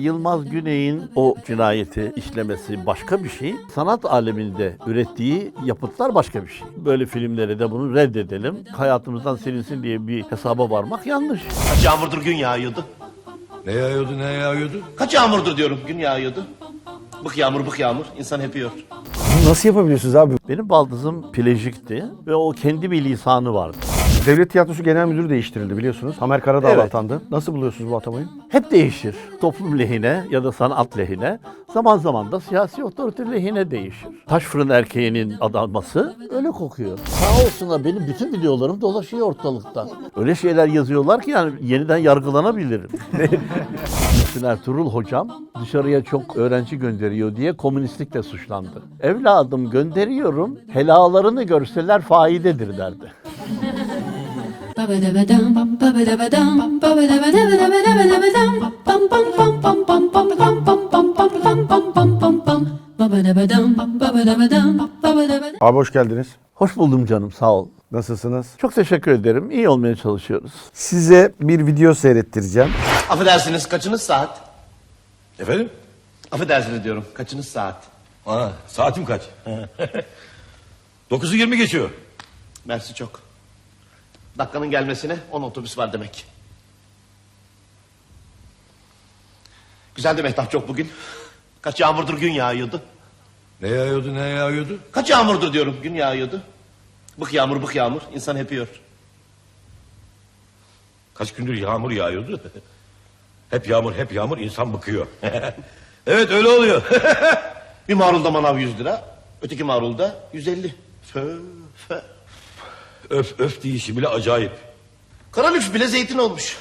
Yılmaz Güney'in o cinayeti işlemesi başka bir şey. Sanat aleminde ürettiği yapıtlar başka bir şey. Böyle filmleri de bunu reddedelim. Hayatımızdan silinsin diye bir hesaba varmak yanlış. Kaç yağmurdur gün yağıyordu? Ne yağıyordu ne yağıyordu? Kaç yağmurdur diyorum gün yağıyordu? Bık yağmur bık yağmur insan hep yiyor. Bunu nasıl yapabiliyorsunuz abi? Benim baldızım plejikti ve o kendi bir lisanı vardı. Devlet Tiyatrosu Genel Müdürü değiştirildi biliyorsunuz. Tamer Karadağ Evet. atandı. Nasıl buluyorsunuz bu atamayı? Hep değişir. Toplum lehine ya da sanat lehine. Zaman zaman da siyasi otorite lehine değişir. Taş fırın erkeğinin adanması öyle kokuyor. Sağ olsunlar benim bütün videolarım dolaşıyor ortalıkta. Öyle şeyler yazıyorlar ki yani yeniden yargılanabilirim. Müslüm Ertuğrul hocam dışarıya çok öğrenci gönderiyor diye komünistlikle suçlandı. Evladım gönderiyorum, helalarını görseler faidedir derdi. Abi hoş geldiniz. Hoş buldum canım sağ ol. Nasılsınız? Çok teşekkür ederim. İyi olmaya çalışıyoruz. Size bir video seyrettireceğim. Affedersiniz kaçınız saat? Efendim? Affedersiniz diyorum kaçınız saat? Ha, saatim kaç? 9'u 20 geçiyor. Mersi çok. Dakikanın gelmesine 10 otobüs var demek. Güzeldi Mehtap çok bugün. Kaç yağmurdur gün yağıyordu? Ne yağıyordu ne yağıyordu? Kaç yağmurdur diyorum gün yağıyordu? Bık yağmur bık yağmur insan hep yiyor. Kaç gündür yağmur yağıyordu? hep yağmur hep yağmur insan bıkıyor. evet öyle oluyor. Bir marulda manav 100 lira. Öteki marulda 150. Fö, fö. Öf öf deyişi bile acayip. Kara lüks bile zeytin olmuş.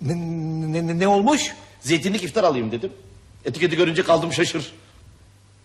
Ne, ne, ne, ne olmuş? Zeytinlik iftar alayım dedim. Etiketi görünce kaldım şaşır.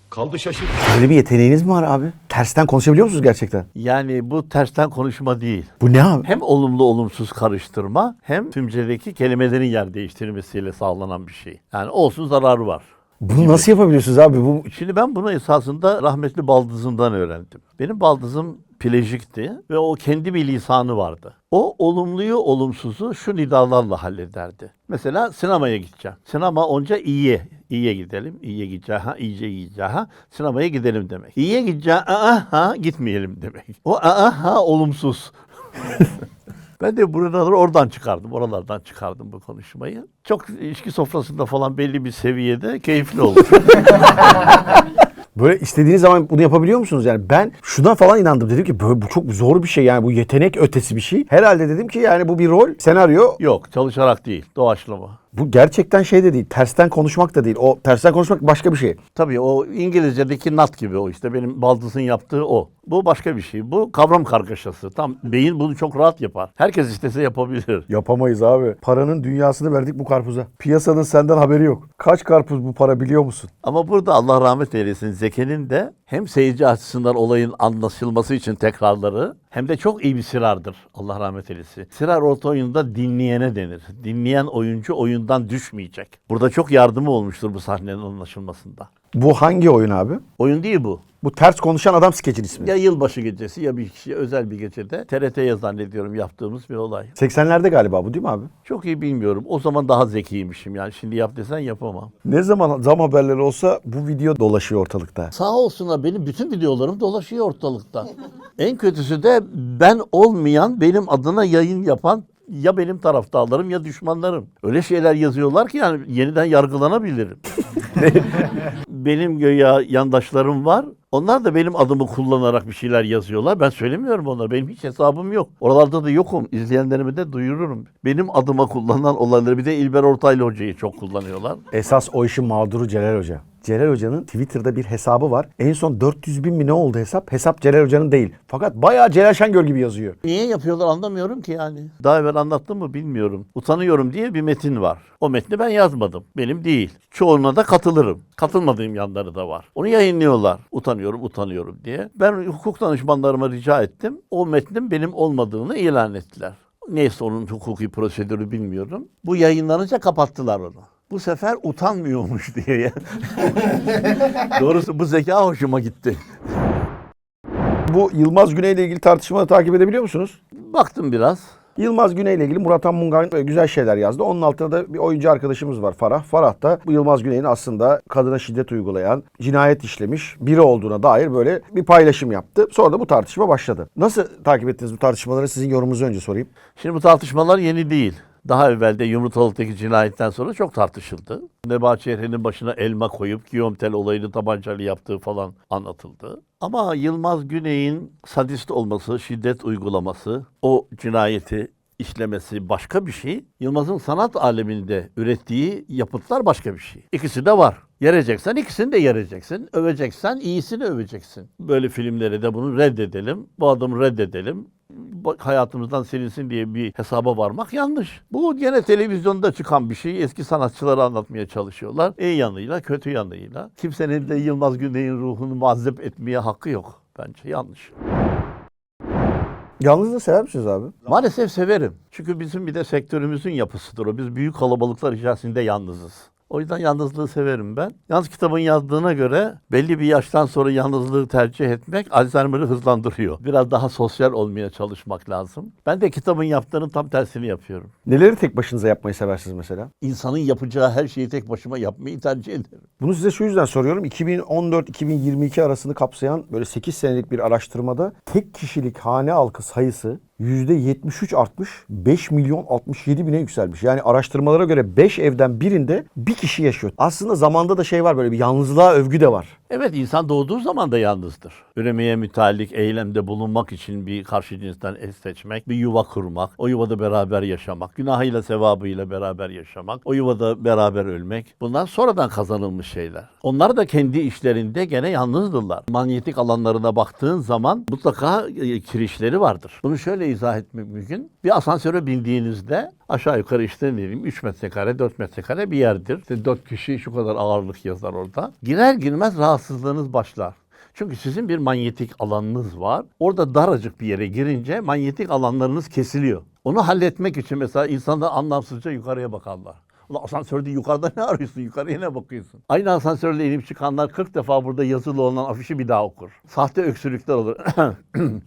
Kaldı şaşır. Böyle bir yeteneğiniz mi var abi? Tersten konuşabiliyor musunuz gerçekten? Yani bu tersten konuşma değil. Bu ne abi? Hem olumlu olumsuz karıştırma hem tümcedeki kelimelerin yer değiştirmesiyle sağlanan bir şey. Yani olsun zararı var. Bunu nasıl yapabiliyorsunuz abi? Bu Şimdi ben bunu esasında rahmetli baldızımdan öğrendim. Benim baldızım plejikti ve o kendi bir lisanı vardı. O olumluyu olumsuzu şu nidalarla hallederdi. Mesela sinemaya gideceğim. Sinema onca iyiye, iyiye gidelim, iyiye gideceğim, ha, iyice gideceğim, ha, sinemaya gidelim demek. İyiye gideceğim, aa, ha, gitmeyelim demek. O aa, ha, olumsuz. Ben de buraları oradan çıkardım, oralardan çıkardım bu konuşmayı. Çok içki sofrasında falan belli bir seviyede keyifli olur. böyle istediğiniz zaman bunu yapabiliyor musunuz? Yani ben şuna falan inandım. Dedim ki böyle bu çok zor bir şey yani bu yetenek ötesi bir şey. Herhalde dedim ki yani bu bir rol, senaryo. Yok, çalışarak değil, doğaçlama. Bu gerçekten şey de değil. Tersten konuşmak da değil. O tersten konuşmak başka bir şey. Tabii o İngilizce'deki nat gibi o işte benim baldızın yaptığı o. Bu başka bir şey. Bu kavram kargaşası. Tam beyin bunu çok rahat yapar. Herkes istese yapabilir. Yapamayız abi. Paranın dünyasını verdik bu karpuza. Piyasanın senden haberi yok. Kaç karpuz bu para biliyor musun? Ama burada Allah rahmet eylesin Zeki'nin de hem seyirci açısından olayın anlaşılması için tekrarları hem de çok iyi bir sirardır. Allah rahmet eylesin. Sirar orta oyunda dinleyene denir. Dinleyen oyuncu oyundan düşmeyecek. Burada çok yardımı olmuştur bu sahnenin anlaşılmasında. Bu hangi oyun abi? Oyun değil bu. Bu ters konuşan adam skeçin ismi. Ya yılbaşı gecesi ya bir kişi özel bir gecede TRT'ye zannediyorum yaptığımız bir olay. 80'lerde galiba bu değil mi abi? Çok iyi bilmiyorum. O zaman daha zekiymişim yani. Şimdi yap desen yapamam. Ne zaman zam haberleri olsa bu video dolaşıyor ortalıkta. Sağ olsunlar benim bütün videolarım dolaşıyor ortalıkta. en kötüsü de ben olmayan benim adına yayın yapan ya benim taraftarlarım ya düşmanlarım. Öyle şeyler yazıyorlar ki yani yeniden yargılanabilirim. benim göya yandaşlarım var. Onlar da benim adımı kullanarak bir şeyler yazıyorlar. Ben söylemiyorum onlara. Benim hiç hesabım yok. Oralarda da yokum. İzleyenlerime de duyururum. Benim adıma kullanılan olayları bir de İlber Ortaylı Hoca'yı çok kullanıyorlar. Esas o işin mağduru Celal Hoca. Celal Hoca'nın Twitter'da bir hesabı var. En son 400 bin mi ne oldu hesap? Hesap Celal Hoca'nın değil. Fakat bayağı Celal Şengör gibi yazıyor. Niye yapıyorlar anlamıyorum ki yani. Daha evvel anlattım mı bilmiyorum. Utanıyorum diye bir metin var. O metni ben yazmadım. Benim değil. Çoğuna da katılırım. Katılmadığım yanları da var. Onu yayınlıyorlar. Utanıyorum, utanıyorum diye. Ben hukuk danışmanlarıma rica ettim. O metnin benim olmadığını ilan ettiler. Neyse onun hukuki prosedürü bilmiyorum. Bu yayınlanınca kapattılar onu. Bu sefer utanmıyormuş diye. Doğrusu bu zeka hoşuma gitti. Bu Yılmaz Güney ile ilgili tartışmaları takip edebiliyor musunuz? Baktım biraz. Yılmaz Güney ile ilgili Murat Mungan böyle güzel şeyler yazdı. Onun altında da bir oyuncu arkadaşımız var Farah. Farah da bu Yılmaz Güney'in aslında kadına şiddet uygulayan, cinayet işlemiş biri olduğuna dair böyle bir paylaşım yaptı. Sonra da bu tartışma başladı. Nasıl takip ettiniz bu tartışmaları? Sizin yorumunuzu önce sorayım. Şimdi bu tartışmalar yeni değil. Daha evvelde Yumurtalık'taki cinayetten sonra çok tartışıldı. Nebahat Çehre'nin başına elma koyup Giyomtel olayını tabancalı yaptığı falan anlatıldı. Ama Yılmaz Güney'in sadist olması, şiddet uygulaması, o cinayeti işlemesi başka bir şey. Yılmaz'ın sanat aleminde ürettiği yapıtlar başka bir şey. İkisi de var. Yereceksen ikisini de yereceksin. Öveceksen iyisini öveceksin. Böyle filmleri de bunu reddedelim. Bu adamı reddedelim. Hayatımızdan silinsin diye bir hesaba varmak yanlış. Bu gene televizyonda çıkan bir şey. Eski sanatçıları anlatmaya çalışıyorlar. İyi yanıyla, kötü yanıyla. Kimsenin de Yılmaz Güney'in ruhunu muazzep etmeye hakkı yok. Bence yanlış. Yalnızlığı sever misiniz abi? Maalesef severim. Çünkü bizim bir de sektörümüzün yapısıdır o. Biz büyük kalabalıklar içerisinde yalnızız. O yüzden yalnızlığı severim ben. Yalnız kitabın yazdığına göre belli bir yaştan sonra yalnızlığı tercih etmek Alzheimer'ı hızlandırıyor. Biraz daha sosyal olmaya çalışmak lazım. Ben de kitabın yaptığının tam tersini yapıyorum. Neleri tek başınıza yapmayı seversiniz mesela? İnsanın yapacağı her şeyi tek başıma yapmayı tercih ederim. Bunu size şu yüzden soruyorum. 2014-2022 arasını kapsayan böyle 8 senelik bir araştırmada tek kişilik hane halkı sayısı %73 artmış. 5 milyon 67 bine yükselmiş. Yani araştırmalara göre 5 evden birinde bir kişi yaşıyor. Aslında zamanda da şey var böyle bir yalnızlığa övgü de var. Evet insan doğduğu zaman da yalnızdır. Üremeye müteallik eylemde bulunmak için bir karşı cinsten el seçmek, bir yuva kurmak, o yuvada beraber yaşamak, günahıyla sevabıyla beraber yaşamak, o yuvada beraber ölmek. Bunlar sonradan kazanılmış şeyler. Onlar da kendi işlerinde gene yalnızdırlar. Manyetik alanlarına baktığın zaman mutlaka e, kirişleri vardır. Bunu şöyle izah etmek mümkün. Bir asansöre bindiğinizde aşağı yukarı işte ne diyeyim 3 metrekare 4 metrekare bir yerdir. İşte 4 kişi şu kadar ağırlık yazar orada. Girer girmez rahatsızlığınız başlar. Çünkü sizin bir manyetik alanınız var. Orada daracık bir yere girince manyetik alanlarınız kesiliyor. Onu halletmek için mesela insanlar anlamsızca yukarıya bakarlar. Ulan asansörde yukarıda ne arıyorsun? Yukarıya ne bakıyorsun? Aynı asansörle inip çıkanlar 40 defa burada yazılı olan afişi bir daha okur. Sahte öksürükler olur.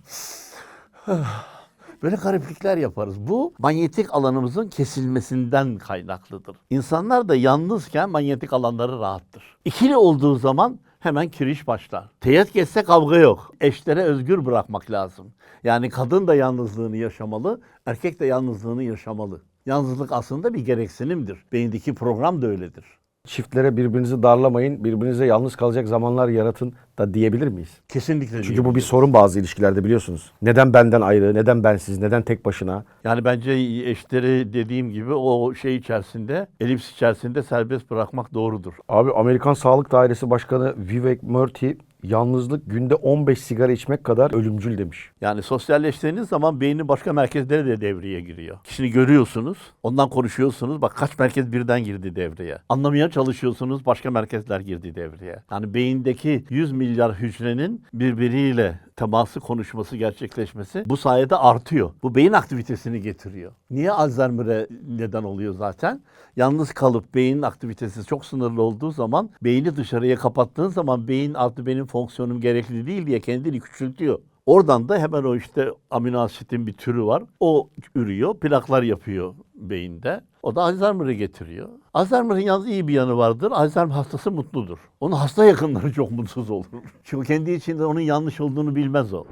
Böyle gariplikler yaparız. Bu manyetik alanımızın kesilmesinden kaynaklıdır. İnsanlar da yalnızken manyetik alanları rahattır. İkili olduğu zaman hemen kiriş başlar. Teyit geçse kavga yok. Eşlere özgür bırakmak lazım. Yani kadın da yalnızlığını yaşamalı, erkek de yalnızlığını yaşamalı. Yalnızlık aslında bir gereksinimdir. Beyindeki program da öyledir. Çiftlere birbirinizi darlamayın, birbirinize yalnız kalacak zamanlar yaratın da diyebilir miyiz? Kesinlikle Çünkü bu bir sorun bazı ilişkilerde biliyorsunuz. Neden benden ayrı, neden bensiz, neden tek başına? Yani bence eşleri dediğim gibi o şey içerisinde, elips içerisinde serbest bırakmak doğrudur. Abi Amerikan Sağlık Dairesi Başkanı Vivek Murthy yalnızlık günde 15 sigara içmek kadar ölümcül demiş. Yani sosyalleştiğiniz zaman beynin başka merkezleri de devreye giriyor. Kişini görüyorsunuz, ondan konuşuyorsunuz. Bak kaç merkez birden girdi devreye. Anlamaya çalışıyorsunuz, başka merkezler girdi devreye. Yani beyindeki 100 milyar hücrenin birbiriyle teması, konuşması, gerçekleşmesi bu sayede artıyor. Bu beyin aktivitesini getiriyor. Niye Alzheimer'e neden oluyor zaten? Yalnız kalıp beynin aktivitesi çok sınırlı olduğu zaman beyni dışarıya kapattığın zaman beyin artık benim fonksiyonum gerekli değil diye kendini küçültüyor. Oradan da hemen o işte amino asitin bir türü var. O ürüyor, plaklar yapıyor beyinde. O da Alzheimer'ı getiriyor. Alzheimer'ın yalnız iyi bir yanı vardır. Alzheimer hastası mutludur. Onun hasta yakınları çok mutsuz olur. Çünkü kendi içinde onun yanlış olduğunu bilmez o.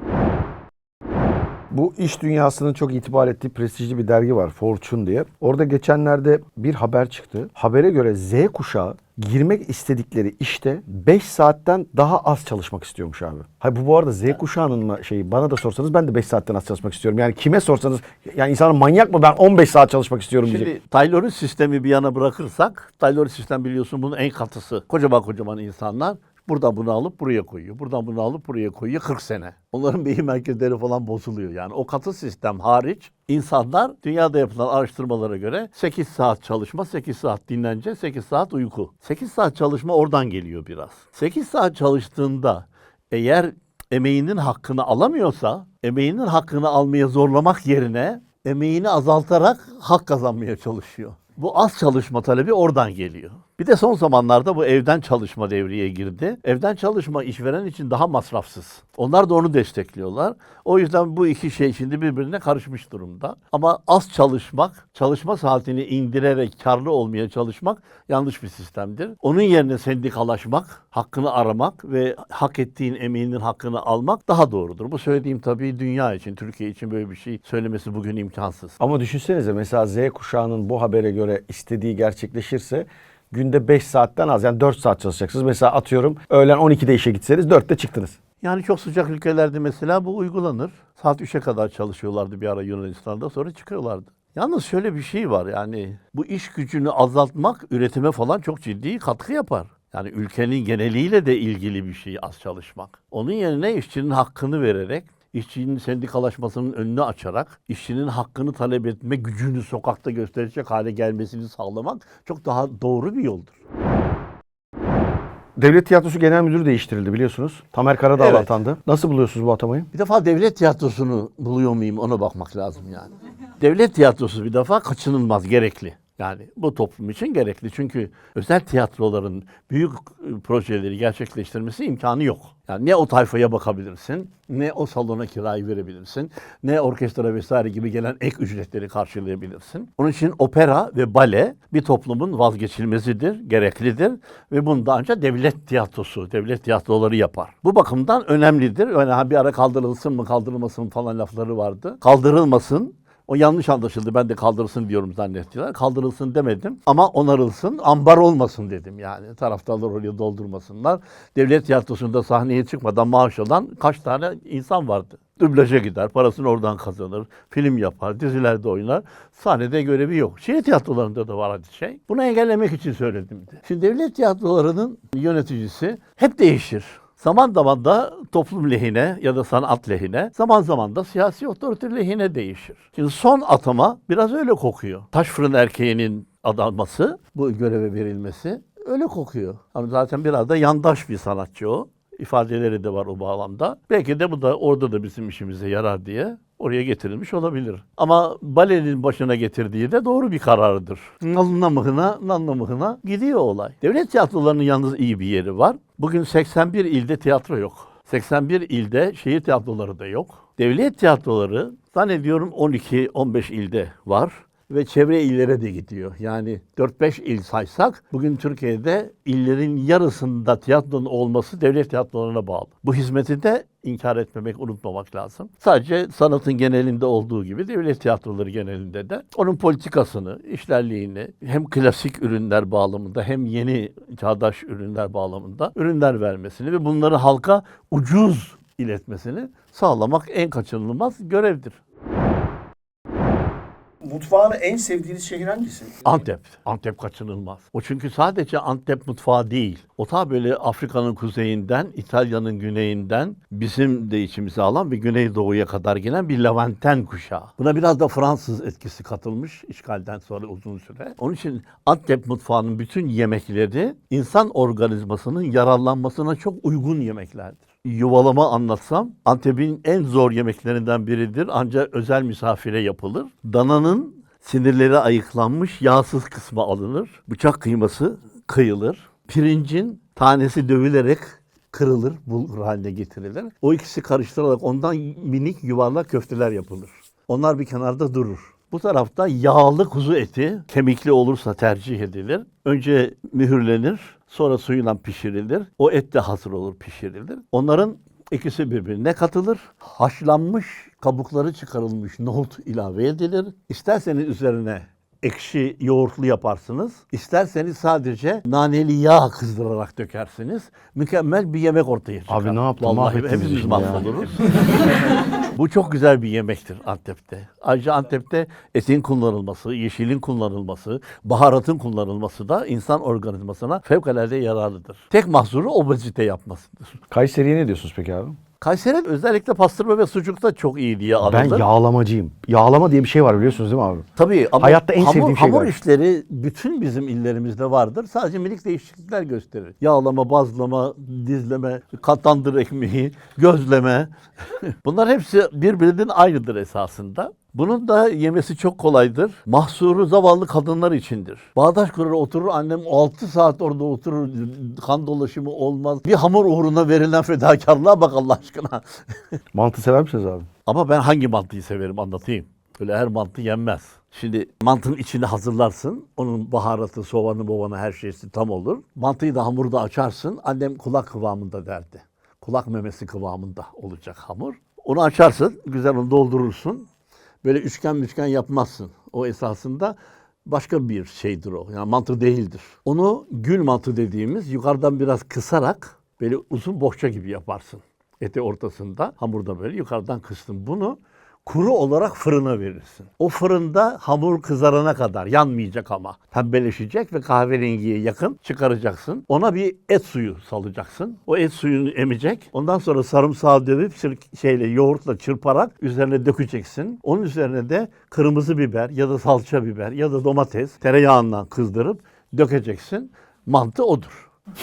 Bu iş dünyasının çok itibar ettiği prestijli bir dergi var Fortune diye. Orada geçenlerde bir haber çıktı. Habere göre Z kuşağı girmek istedikleri işte 5 saatten daha az çalışmak istiyormuş abi. Hayır bu bu arada Z kuşağının mı şeyi bana da sorsanız ben de 5 saatten az çalışmak istiyorum. Yani kime sorsanız yani insanın manyak mı ben 15 saat çalışmak istiyorum diyecek. Şimdi Taylor'ın sistemi bir yana bırakırsak, Taylor sistem biliyorsun bunun en katısı. Kocaman kocaman insanlar buradan bunu alıp buraya koyuyor. Buradan bunu alıp buraya koyuyor 40 sene. Onların beyin merkezleri falan bozuluyor. Yani o katı sistem hariç insanlar dünyada yapılan araştırmalara göre 8 saat çalışma, 8 saat dinlence, 8 saat uyku. 8 saat çalışma oradan geliyor biraz. 8 saat çalıştığında eğer emeğinin hakkını alamıyorsa, emeğinin hakkını almaya zorlamak yerine emeğini azaltarak hak kazanmaya çalışıyor. Bu az çalışma talebi oradan geliyor. Bir de son zamanlarda bu evden çalışma devreye girdi. Evden çalışma işveren için daha masrafsız. Onlar da onu destekliyorlar. O yüzden bu iki şey şimdi birbirine karışmış durumda. Ama az çalışmak, çalışma saatini indirerek karlı olmaya çalışmak yanlış bir sistemdir. Onun yerine sendikalaşmak, hakkını aramak ve hak ettiğin emeğinin hakkını almak daha doğrudur. Bu söylediğim tabii dünya için, Türkiye için böyle bir şey söylemesi bugün imkansız. Ama düşünsenize mesela Z kuşağının bu habere göre istediği gerçekleşirse günde 5 saatten az yani 4 saat çalışacaksınız. Mesela atıyorum öğlen 12'de işe gitseniz 4'te çıktınız. Yani çok sıcak ülkelerde mesela bu uygulanır. Saat 3'e kadar çalışıyorlardı bir ara Yunanistan'da sonra çıkıyorlardı. Yalnız şöyle bir şey var yani bu iş gücünü azaltmak üretime falan çok ciddi katkı yapar. Yani ülkenin geneliyle de ilgili bir şey az çalışmak. Onun yerine işçinin hakkını vererek, işçinin sendikalaşmasının önünü açarak, işçinin hakkını talep etme gücünü sokakta gösterecek hale gelmesini sağlamak çok daha doğru bir yoldur. Devlet Tiyatrosu Genel Müdürü değiştirildi biliyorsunuz. Tamer Karadağ Evet. atandı. Nasıl buluyorsunuz bu atamayı? Bir defa devlet tiyatrosunu buluyor muyum ona bakmak lazım yani. Devlet tiyatrosu bir defa kaçınılmaz, gerekli. Yani bu toplum için gerekli. Çünkü özel tiyatroların büyük e, projeleri gerçekleştirmesi imkanı yok. Yani ne o tayfaya bakabilirsin, ne o salona kirayı verebilirsin, ne orkestra vesaire gibi gelen ek ücretleri karşılayabilirsin. Onun için opera ve bale bir toplumun vazgeçilmezidir, gereklidir ve bunu da ancak devlet tiyatrosu, devlet tiyatroları yapar. Bu bakımdan önemlidir. Yani bir ara kaldırılsın mı kaldırılmasın falan lafları vardı. Kaldırılmasın, o yanlış anlaşıldı. Ben de kaldırılsın diyorum zannettiler. Kaldırılsın demedim ama onarılsın, ambar olmasın dedim yani. Taraftarlar oraya doldurmasınlar. Devlet tiyatrosunda sahneye çıkmadan maaş alan kaç tane insan vardı. Dublaja gider, parasını oradan kazanır, film yapar, dizilerde oynar. Sahnede görevi yok. Şehir tiyatrolarında da var hadi şey. Bunu engellemek için söyledim de. Şimdi devlet tiyatrolarının yöneticisi hep değişir. Zaman zaman da toplum lehine ya da sanat lehine, zaman zaman da siyasi otorite lehine değişir. Şimdi son atama biraz öyle kokuyor. Taş fırın erkeğinin adanması, bu göreve verilmesi öyle kokuyor. Hani zaten biraz da yandaş bir sanatçı o. İfadeleri de var o bağlamda. Belki de bu da orada da bizim işimize yarar diye oraya getirilmiş olabilir. Ama balenin başına getirdiği de doğru bir kararıdır. Nalına mıhına, nalına mıhına gidiyor olay. Devlet tiyatrolarının yalnız iyi bir yeri var. Bugün 81 ilde tiyatro yok. 81 ilde şehir tiyatroları da yok. Devlet tiyatroları zannediyorum 12-15 ilde var ve çevre illere de gidiyor. Yani 4-5 il saysak bugün Türkiye'de illerin yarısında tiyatronun olması devlet tiyatrolarına bağlı. Bu hizmeti de inkar etmemek, unutmamak lazım. Sadece sanatın genelinde olduğu gibi devlet tiyatroları genelinde de onun politikasını, işlerliğini hem klasik ürünler bağlamında hem yeni çağdaş ürünler bağlamında ürünler vermesini ve bunları halka ucuz iletmesini sağlamak en kaçınılmaz görevdir. Mutfağını en sevdiğiniz şehir hangisi? Antep. Antep kaçınılmaz. O çünkü sadece Antep mutfağı değil. O ta böyle Afrika'nın kuzeyinden, İtalya'nın güneyinden bizim de içimize alan ve Güneydoğu'ya kadar gelen bir Levanten kuşağı. Buna biraz da Fransız etkisi katılmış işgalden sonra uzun süre. Onun için Antep mutfağının bütün yemekleri insan organizmasının yararlanmasına çok uygun yemeklerdir yuvalama anlatsam Antep'in en zor yemeklerinden biridir ancak özel misafire yapılır. Dananın sinirleri ayıklanmış yağsız kısmı alınır. Bıçak kıyması kıyılır. Pirincin tanesi dövülerek kırılır, bulgur haline getirilir. O ikisi karıştırılarak ondan minik yuvarlak köfteler yapılır. Onlar bir kenarda durur. Bu tarafta yağlı kuzu eti, kemikli olursa tercih edilir. Önce mühürlenir, sonra suyla pişirilir. O et de hazır olur, pişirilir. Onların ikisi birbirine katılır. Haşlanmış, kabukları çıkarılmış nohut ilave edilir. İsterseniz üzerine ekşi yoğurtlu yaparsınız. İsterseniz sadece naneli yağ kızdırarak dökersiniz. Mükemmel bir yemek ortaya çıkar. Abi ne yaptın? Vallahi Mahvettiniz hepimiz mahvoluruz. Bu çok güzel bir yemektir Antep'te. Ayrıca Antep'te etin kullanılması, yeşilin kullanılması, baharatın kullanılması da insan organizmasına fevkalade yararlıdır. Tek mahsuru obezite yapmasıdır. Kayseri'ye ne diyorsunuz peki abi? Kayseri özellikle pastırma ve sucukta çok iyi diye Ben anılır. yağlamacıyım. Yağlama diye bir şey var biliyorsunuz değil mi abi? Tabii ama Hayatta en hamur, sevdiğim şey hamur var. işleri bütün bizim illerimizde vardır. Sadece minik değişiklikler gösterir. Yağlama, bazlama, dizleme, katandır ekmeği, gözleme. Bunlar hepsi birbirinin aynıdır esasında. Bunun da yemesi çok kolaydır. Mahsuru zavallı kadınlar içindir. Bağdaş kurur oturur annem 6 saat orada oturur. Kan dolaşımı olmaz. Bir hamur uğruna verilen fedakarlığa bak Allah aşkına. Mantı sever misiniz abi? Ama ben hangi mantıyı severim anlatayım. Öyle her mantı yenmez. Şimdi mantının içini hazırlarsın. Onun baharatı, soğanı, bovanı her şeysi tam olur. Mantıyı da hamurda açarsın. Annem kulak kıvamında derdi. Kulak memesi kıvamında olacak hamur. Onu açarsın, güzel onu doldurursun. Böyle üçgen üçgen yapmazsın. O esasında başka bir şeydir o. Yani mantı değildir. Onu gül mantı dediğimiz yukarıdan biraz kısarak böyle uzun bohça gibi yaparsın. Eti ortasında, hamurda böyle yukarıdan kıstın. Bunu kuru olarak fırına verirsin. O fırında hamur kızarana kadar yanmayacak ama pembeleşecek ve kahverengiye yakın çıkaracaksın. Ona bir et suyu salacaksın. O et suyunu emecek. Ondan sonra sarımsağı dövüp çırk- şeyle yoğurtla çırparak üzerine dökeceksin. Onun üzerine de kırmızı biber ya da salça biber ya da domates tereyağından kızdırıp dökeceksin. Mantı odur.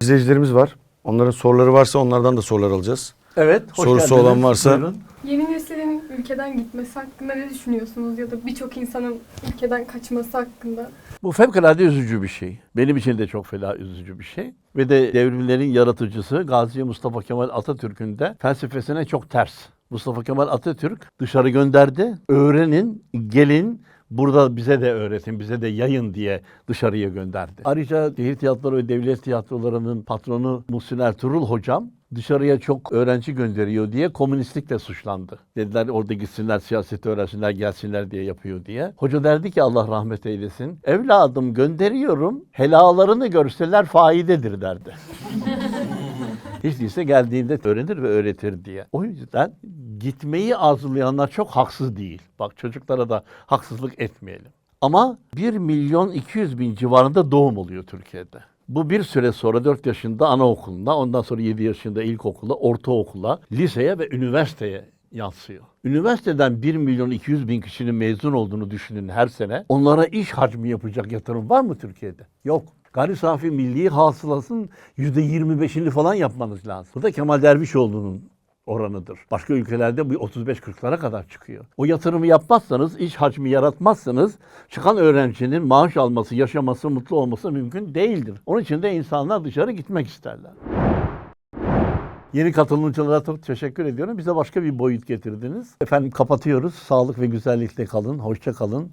İzleyicilerimiz var. Onların soruları varsa onlardan da sorular alacağız. Evet. hoş Sorusu geldiniz. olan varsa- Buyurun. Yeni neslin ülkeden gitmesi hakkında ne düşünüyorsunuz ya da birçok insanın ülkeden kaçması hakkında? Bu fevkalade üzücü bir şey. Benim için de çok fena üzücü bir şey. Ve de devrimlerin yaratıcısı Gazi Mustafa Kemal Atatürk'ün de felsefesine çok ters. Mustafa Kemal Atatürk dışarı gönderdi. Öğrenin, gelin, burada bize de öğretin, bize de yayın diye dışarıya gönderdi. Ayrıca şehir tiyatroları ve devlet tiyatrolarının patronu Muhsin Ertuğrul hocam dışarıya çok öğrenci gönderiyor diye komünistlikle suçlandı. Dediler orada gitsinler siyaseti öğrensinler gelsinler diye yapıyor diye. Hoca derdi ki Allah rahmet eylesin. Evladım gönderiyorum helalarını görseler faidedir derdi. Hiç değilse geldiğinde öğrenir ve öğretir diye. O yüzden gitmeyi arzulayanlar çok haksız değil. Bak çocuklara da haksızlık etmeyelim. Ama 1 milyon 200 bin civarında doğum oluyor Türkiye'de. Bu bir süre sonra 4 yaşında anaokuluna, ondan sonra 7 yaşında ilkokula, ortaokula, liseye ve üniversiteye yansıyor. Üniversiteden 1 milyon 200 bin kişinin mezun olduğunu düşünün her sene. Onlara iş hacmi yapacak yatırım var mı Türkiye'de? Yok. Gayri safi milli hasılasının %25'ini falan yapmanız lazım. Bu da Kemal Dervişoğlu'nun oranıdır. Başka ülkelerde bu 35-40'lara kadar çıkıyor. O yatırımı yapmazsanız, iş hacmi yaratmazsanız çıkan öğrencinin maaş alması, yaşaması, mutlu olması mümkün değildir. Onun için de insanlar dışarı gitmek isterler. Yeni katılımcılara çok teşekkür ediyorum. Bize başka bir boyut getirdiniz. Efendim kapatıyoruz. Sağlık ve güzellikle kalın. Hoşça kalın.